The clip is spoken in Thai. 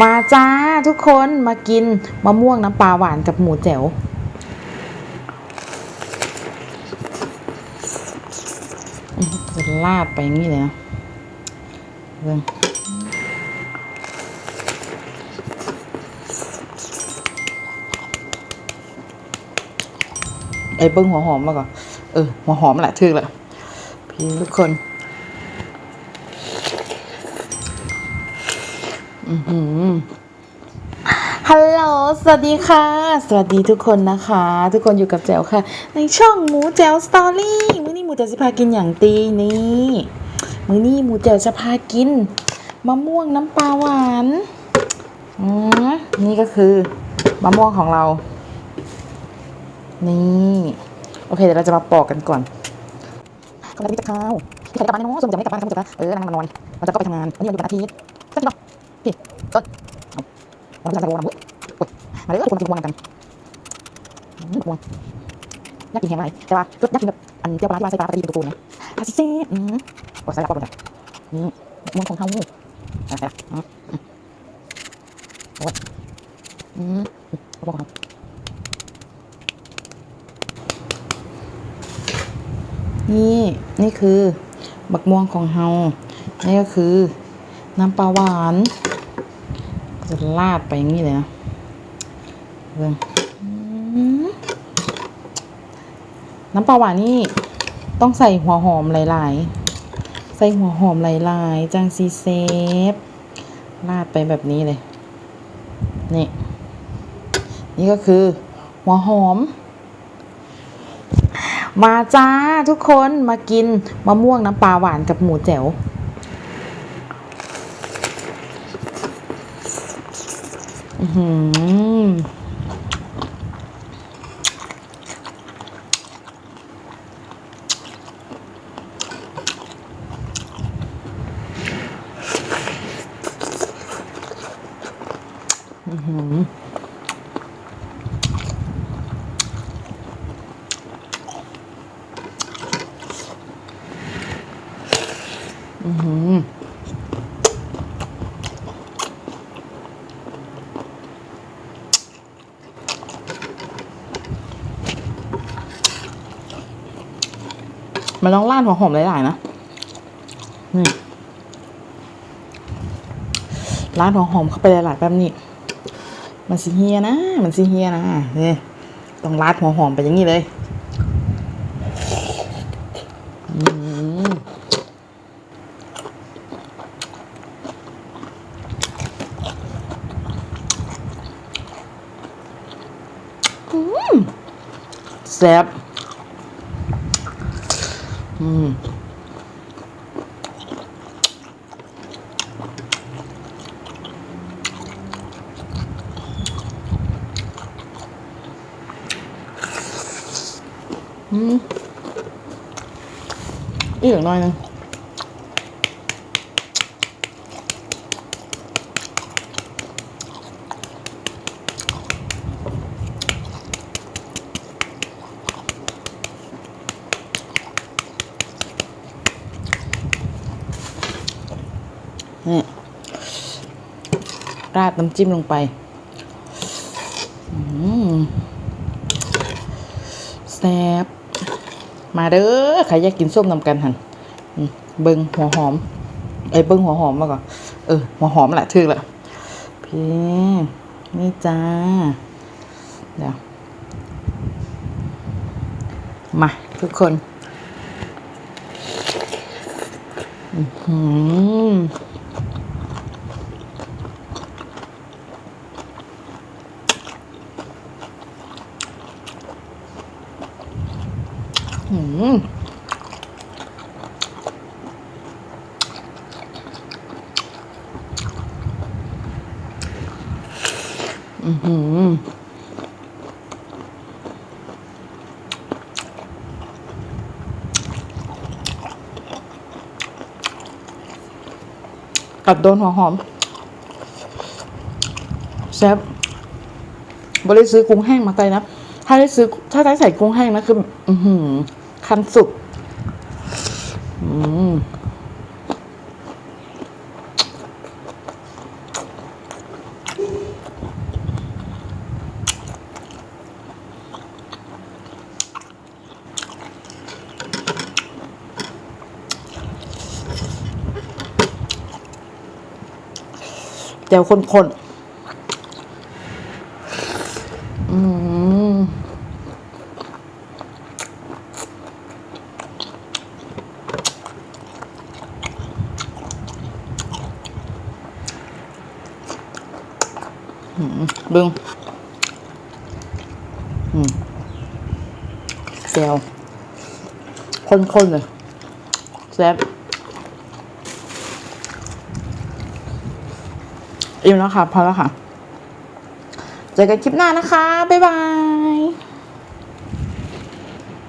มาจ้าทุกคนมากินมะม่วงน้ำปลาหวานกับหมูแจ๋วจะลาดไปอย่างนี้เลยนะเบิ่งไอ้เบิ้งหัวหอมมาก่อนเออหัวหอมแหละทึกแหละพี่ทุกคน ฮัลโหล สวัสดีค่ะ สวัสดีทุกคนนะคะ ทุกคนอยู่กับแจ๋วค่ะ ในช่องหมูแจ๋วสตอรี่ มื้อนี้หมูแจวจะพากินอย่างตีนี่มื้อนี้หมูแจ๋วจะพากินมะม่วงน้ำปลาหวานอืมนี่ก็คือมะม่วงของเรา นี่ โอเค เดี๋ยวเราจะมาปอกกันก่อนก็เลยพี่จะข้าวพี่ใส่กลับบ้านนะน้องส่งจะไม่กลับบ้านครับผมจะเออนางมานอนมันจะก็ไปทำงานวันนี้มันอยู่วันอาทิตย์ก็จริงป่ะ พี่ต้นเราจะใส่วงน้ำมุ้ยโอ้ยมาเลยทุกคนมากินวงกันอืมวงอยากกินแห้งอะไรแต่ว่าก็อยากกินแบบอันเปรี้ยวปลาที่ว่าใส่ปลาปกติเป็นตัวปูนะอาซิเซ่อืมโอ้ยใส่ละปอดเลยนี่วงของเขาใส่ใส่ละอืมอืมโอ้ยอืมวงของเขานี่นี่คือบักม่วงของเฮา นี่ก็คือน้ำปลาหวาน จะลาดไปอย่างนี้เลยนะเบิ่อืมน้ำปลาหวานนี่ต้องใส่หัวหอมหลาย ๆ ใส่หัวหอมหลายๆ จังซีเซฟลาดไปแบบนี้เลย นี่ นี่ก็คือ หัวหอม มาจ้าทุกคนมากินมะม่วงน้ำปลาหวานกับหมูแจ๋ว อื้อหืออื้อหืออื้อหือ มันต้องราดหัวหอมหลายๆนะนี่ราดหัวหอมเข้าไปหลายๆแบบนี้ มันสิเฮียนะ มันสิเฮียนะนี่ต้องราดหัวหอมไปอย่างนี้เลยอืมอืมแซ่บ อืมอืมอีก นี่ราดน้ำจิ้มลงไปแซ่บมาเด้อใครอยากกินส้มนำกันหันเบิงหัวหอมไอ้เบิงหัวหอมมาก่อนเออหัวหอมแหละทึกละพี่นี่จ้าเดี๋ยวมาทุกคน อือหืออืม อือหือกัดโดนหัวหอมแซ่บบริซื้อกุ้งแห้งมาไกลนะ ถ้าได้ซื้อถ้าได้ใส่กุ้งแห้งนะคือ อือหือ คำสุกเดี๋ยวคนๆ บึงอืมแจ่วข้นๆเลยแซ่บอิ่มแล้วค่ะ พอแล้วค่ะ เจอกันคลิปหน้านะคะ บ๊ายบาย